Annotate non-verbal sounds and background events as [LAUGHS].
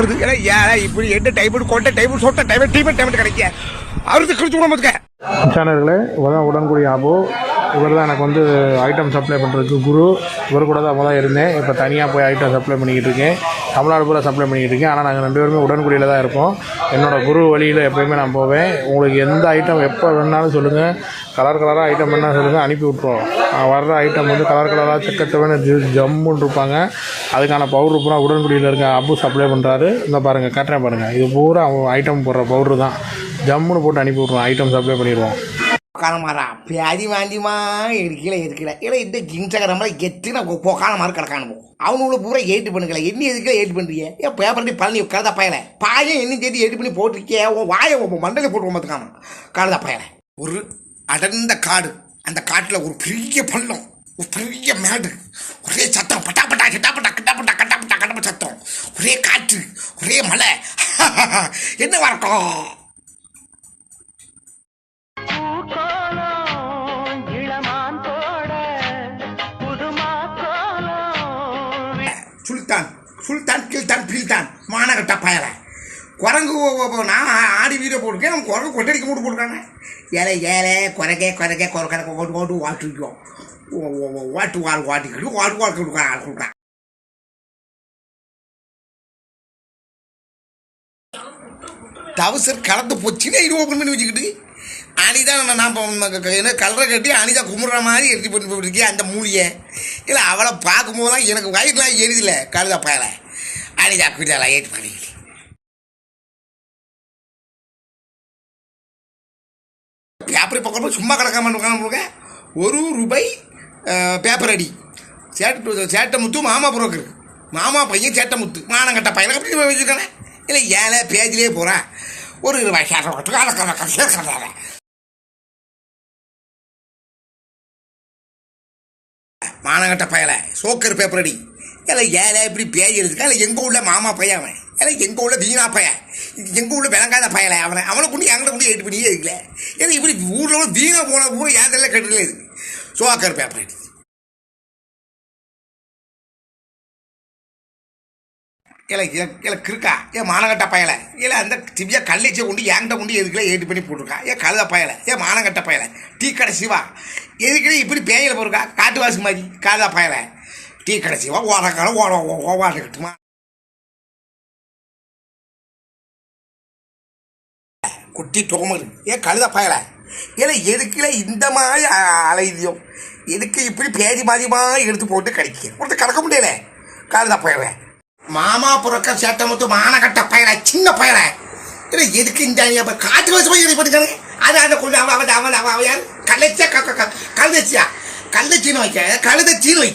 வருது. ஏன்னா ஏன் இப்படி என்ன டைம் கொண்ட டைம் சொட்ட டைம் டீம் டைம் கிடைக்க அவருக்கு கிழிச்சு விட சேனர்களே உடன்கூடிய ஆபோ இவர் தான் எனக்கு வந்து ஐட்டம் சப்ளை பண்ணுறதுக்கு குரு. இவர் கூட தான் முதல்ல இருந்தேன். இப்போ தனியாக போய் ஐட்டம் சப்ளை பண்ணிக்கிட்டு இருக்கேன். தமிழ்நாடு பூரா சப்ளை பண்ணிக்கிட்டு இருக்கேன். ஆனால் நாங்கள் ரெண்டு பேருமே உடன்குடியில் தான் இருப்போம் என்னோட குரு வழியில் எப்போயுமே நான் போவேன். உங்களுக்கு எந்த ஐட்டம் எப்போ வேணாலும் சொல்லுங்கள் கலர் கலராக ஐட்டம் வேணாலும் சொல்லுங்கள் அனுப்பி விட்ருவோம் வர்ற ஐட்டம் வந்து கலர் கலராக செக்கச்சவன ஜம்முன்னு இருப்பாங்க. அதுக்கான பவுட்ரு பூரா உடன்குடியில் இருக்க அப்பு சப்ளை பண்ணுறாரு இந்த பாருங்கள் கட்டுறேன் பாருங்கள் இது பூரா ஐட்டம் போடுற பவுட்ரு தான். ஜம்முன்னு போட்டு அனுப்பி விட்ருவோம் ஐட்டம் சப்ளை பண்ணிடுவோம். உட்காரமாரா பேதி வாந்திமா இருக்கல இருக்கல இல்லை இந்த இன்ஸ்டாகிராமில் எத்தனை போக்கான மாதிரி கிடக்கானு அவனுள்ள பூரா ஏட்டு பண்ணுக்கல. என்ன எதுக்கு ஏட்டு பண்ணுறீங்க ஏன் பேப்பர் பழனி கழுதா பயல. பாயம் என்ன தேதி ஏட்டு பண்ணி போட்டிருக்கிய? உன் வாயை உன் மண்டல போட்டு பார்த்துக்காம கழுதா பயல. ஒரு அடர்ந்த காடு. அந்த காட்டில் ஒரு பெரிய பள்ளம். ஒரு பெரிய மேடு. ஒரே சத்தம். பட்டா பட்டா கிட்டா பட்டா கிட்டா பட்டா கட்டா பட்டா சத்தம். ஒரே காற்று. ஒரே மலை. [LAUGHS] என்ன வரட்டும்? சுல்தான் சுல்தான் கில்தான் பில்தான் மானகட்ட பயல. குரங்கு நான் ஆடி வீடியோ போட்டிருக்கேன் நம்ம குரங்கு கொட்டடிக்க மூட்டு போட்டிருக்காங்க ஏழை ஏழை குரகே குரகே கணக்கு ஓட்டு ஓட்டு வாட்டிருக்கோம் வாட்டு வாழ் வாட்டிக்கிட்டு வாட்டு வாழ்க்கை கொடுக்குறான் ஆள் கொடுக்குறான் டவுசர் கலந்து போச்சுன்னு இது ஓப்பன் பண்ணி வச்சுக்கிட்டு அனிதா நான் என்ன கலரை கட்டி அனிதா கும்பிட்ற மாதிரி எடுத்து பண்ணி போட்டுருக்கேன் அந்த மூலியை இல்லை அவளை பார்க்கும்போது தான் எனக்கு வயிறுலாம் எரியுதில்ல கழுதா பயல. அனிதா கிட்டலாம் ஏற்று பண்ணிக்கிட்டு பேப்பர் பக்கம் சும்மா கிடக்காம உட்காந்து ஒரு ரூபாய் பேப்பர் அடி. சேட்டு சேட்டை முத்து மாமா புரோக்கர் மாமா பையன் சேட்டை முத்து. மானங்கட்ட பையனை அப்படி வச்சுருக்கானே. இல்லை ஏழை பேஜிலே போகிறான் ஒரு ரூபாய் சேட்டை கட்டு கலக்க கலக்க மானகட்ட பயலை. சோக்கர் பேப்பர் அடி. இல்லை ஏழை இப்படி பேய் எடுத்துக்கா? இல்லை எங்கள் உள்ள மாமா பையன் அவன். இல்லை எங்கள் உள்ள வீணா பையன். எங்கள் உள்ள விளங்காத பயலை அவனை. அவனை கொண்டு எங்களை கொண்டு ஏட்டு பண்ணியே இருக்கல ஏன்னா இப்படி ஊரில் உள்ள வீணா போன பூரா ஏதெல்லாம் கட்டுல இருக்கு சோக்கர் பேப்பர் அடி. இல்லை இல்லை கிறுக்கா. ஏன் மானங்கட்ட பயலை. இல்லை அந்த திவ்யா கல்லைச்சை கொண்டு என்கிட்ட கொண்டு எதுக்குள்ள ஏட்டு பண்ணி போட்டிருக்கா. ஏன் கழுத பயலை. ஏன் மானங்கட்ட பயலை. டீ கடை சிவா. எதுக்குள்ள இப்படி பேயில் போயிருக்கா காட்டுவாசி மாதிரி. கழுத பயலை. டீ கடை சிவா ஓடக்காலம் ஓட ஓவாட்டுக்கிட்டுமா குட்டி தோமரு. ஏன் கழுத பயலை. இல்லை எதுக்குல இந்த மாதிரி அ- அலைதியோ? எதுக்கு இப்படி பேதி மாதிரியமாக எடுத்து போட்டு கிடைக்கும் ஒருத்தர் கிடக்க முடியல. கழுத பயலை. மாமா புறக்க சேட்டை முத்து மானகட்ட பயலை சின்ன பயலை. இல்லை எதுக்கு இந்த காற்று வச்சு போய் இது அது அந்த கொஞ்சம் அவன் அவன் அவன் அவன் யார்? கள்ளச்சியா? கள்ளச்சியா? கள்ளச்சின்னு வைக்க கழுதச்சின்னு வைக்க.